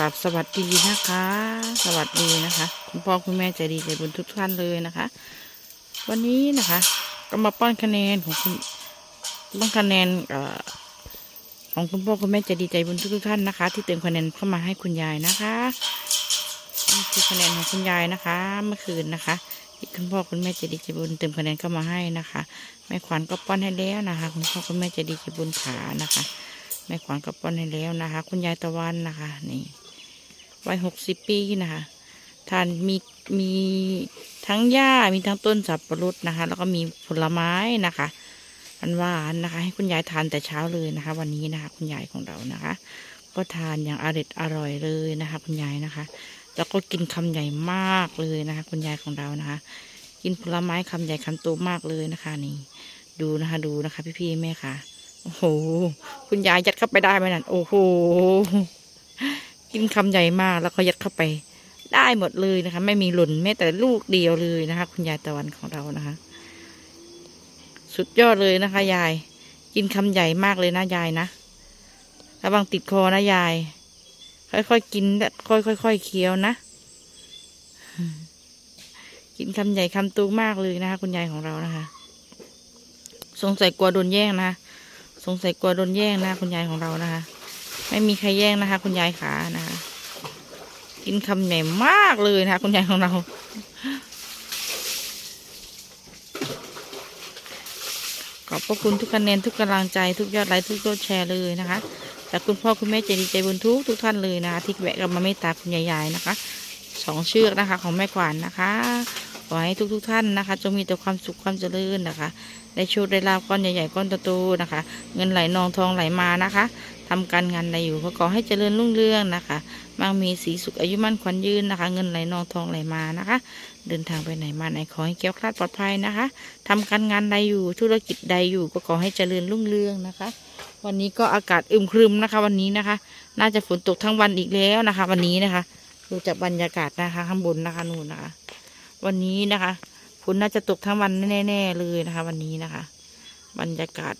ราบสวัสดีนะคะ สวัสดีนะคะ คุณพ่อคุณแม่ใจดีใจบุญทุกท่านเลยนะคะ วันนี้นะคะ ก็มาป้อนคะแนนของคุณป้อนคะแนนอของคุณพ่อคุณแม่ใจดีใจบุญทุกท่านนะคะ ที่เติมคะแนนเข้ามาให้คุณยายนะคะนี่คือคะแนนของคุณยายนะคะ เมื่อคืนนะคะที่คุณพ่อคุณแม่ใจดีใจบุญเติมคะแนนเข้ามาให้นะคะ แม่ขวัญก็ป้อนให้แล้วนะคะ คุณพ่อคุณแม่ใจดีใจบุญขานะคะแม่ขวัญก็ป้อนให้แล้วนะคะ คุณยายตะวันนะคะ นี่ วัยหกสิบปีนะคะทานมีมีทั้งหญ้ามีทั้งต้นสับปะรดนะคะ แล้วก็มีผลไม้นะคะอันหวานนะคะ ให้คุณยายทานแต่เช้าเลยนะคะ วันนี้นะคะ คุณยายของเรานะคะ ก็ทานอย่างอร่อยอร่อยเลยนะคะ คุณยายนะคะ แล้วก็กินคำใหญ่มากเลยนะคะ คุณยายของเรานะคะ กินผลไม้คำใหญ่คำโตมากเลยนะคะ นี่ ดูนะคะ ดูนะคะ พี่ๆแม่ค่ะโอ้โหคุณยายยัดเข้าไปได้ไหมนั่นโอ้โห กินคำใหญ่มากแล้วก็ยัดเข้าไป ได้หมดเลยนะคะ ไม่มีหล่นแม้แต่ลูกเดียวเลยนะคะ คุณยายตะวันของเรานะคะ สุดยอดเลยนะคะ ยาย กินคำใหญ่มากเลยนะยายนะระวังติดคอนะยาย ค่อยๆกินและค่อยๆเคี้ยวนะกินคำใหญ่คำโตูมากเลยนะคะ คุณยายของเรานะคะ สงสัยกลัวโดนแย่งนะสงสัยกลัวโดนแย่งนะ คุณยายของเรานะคะ ไม่มีใครแย่งนะคะ คุณยายขานะคะ กินคำใหญ่มากเลยนะคะ คุณยายของเรา ขอบพระคุณทุกคะแนนทุกกำลังใจทุกยอดไลค์ทุกยอดแชร์เลยนะคะจากคุณพ่อคุณแม่ใจดีใจบุญทุกทุกท่านเลยนะคะที่แวะกันมาเมตตาคุณยายๆนะคะสองเชือกนะคะ ของแม่ขวัญนนะคะขอให้ทุกทุกท่านนะคะจงมีแต่ความสุขความเจริญนะคะได้โชคได้ลาบก้อนใหญ่ๆก้อนโตๆนะคะ เงินไหลนองทองไหลมานะคะ ทำการงานใดอยู่ก็ขอให้เจริญรุ่งเรืองนะคะมั่งมีสีสุขอายุมั่นขวัญยืนนะคะ เงินไหลนองทองไหลมานะคะ เดินทางไปไหนมาไหนขอให้แก้วคลาดปลอดภัยนะคะทำการงานใดอยู่ธุรกิจใดอยู่ก็ขอให้เจริญรุ่งเรืองนะคะ วันนี้ก็อากาศอึมครึมนะคะ วันนี้นะคะ น่าจะฝนตกทั้งวันอีกแล้วนะคะ วันนี้นะคะดูจากบรรยากาศนะคะข้างบนนะคะนู่นนะคะ วันนี้นะคะฝนน่าจะตกทั้งวันแน่ๆเลยนะคะ วันนี้นะคะ บรรยากาศ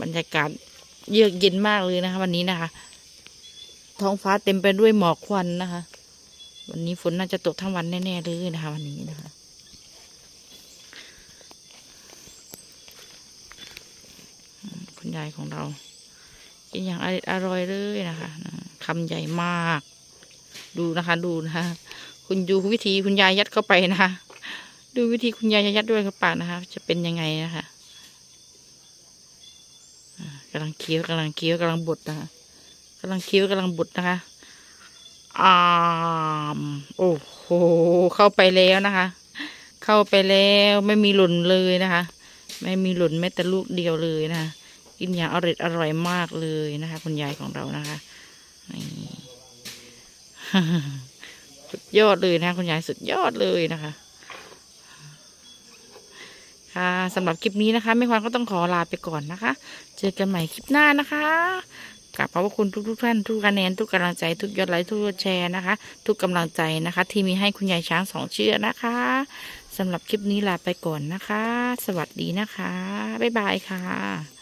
บรรยากาศ เยือกเย็นมากเลยนะคะ วันนี้นะคะ ท้องฟ้าเต็มไปด้วยหมอกควันนะคะ วันนี้ฝนน่าจะตกทั้งวันแน่ๆเลยนะคะ วันนี้นะคะคุณยายของเรากินอย่างอร่อยอร่อยเลยนะคะคำใหญ่มาก ดูนะคะ ดูนะคะคุณดูวิธีคุณยายยัดเข้าไปนะคะ ดูวิธีคุณยายยัดด้วยเข้าปากนะคะ จะเป็นยังไงนะคะ กำลังเคี้ยวกำลังเคี้ยวกำลังบดนะคะกำลังเคี้ยวกำลังบดนะคะอ่ามโอ้โหเข้าไปแล้วนะคะ เข้าไปแล้วไม่มีหล่นเลยนะคะ ไม่มีหล่นแม้แต่ลูกเดียวเลยนะคะกินอย่างอร่อยอร่อยมากเลยนะคะ คุณยายของเรานะคะนี่สุดยอดเลยนะคะคุณยายสุดยอดเลยนะคะ ค่ะสำหรับคลิปนี้นะคะแม่ควานก็ต้องขอลาไปก่อนนะคะ เจอกันใหม่คลิปหน้านะคะกราบขอบพระคุณทุกทุกท่านทุกคะแนนทุกกำลังใจทุกยอดไลค์ทุกแชร์นะคะ ทุกกำลังใจนะคะ ที่มีให้คุณยายช้างสองเชือกนะคะสำหรับคลิปนี้ลาไปก่อนนะคะ สวัสดีนะคะ บ๊ายบายค่ะ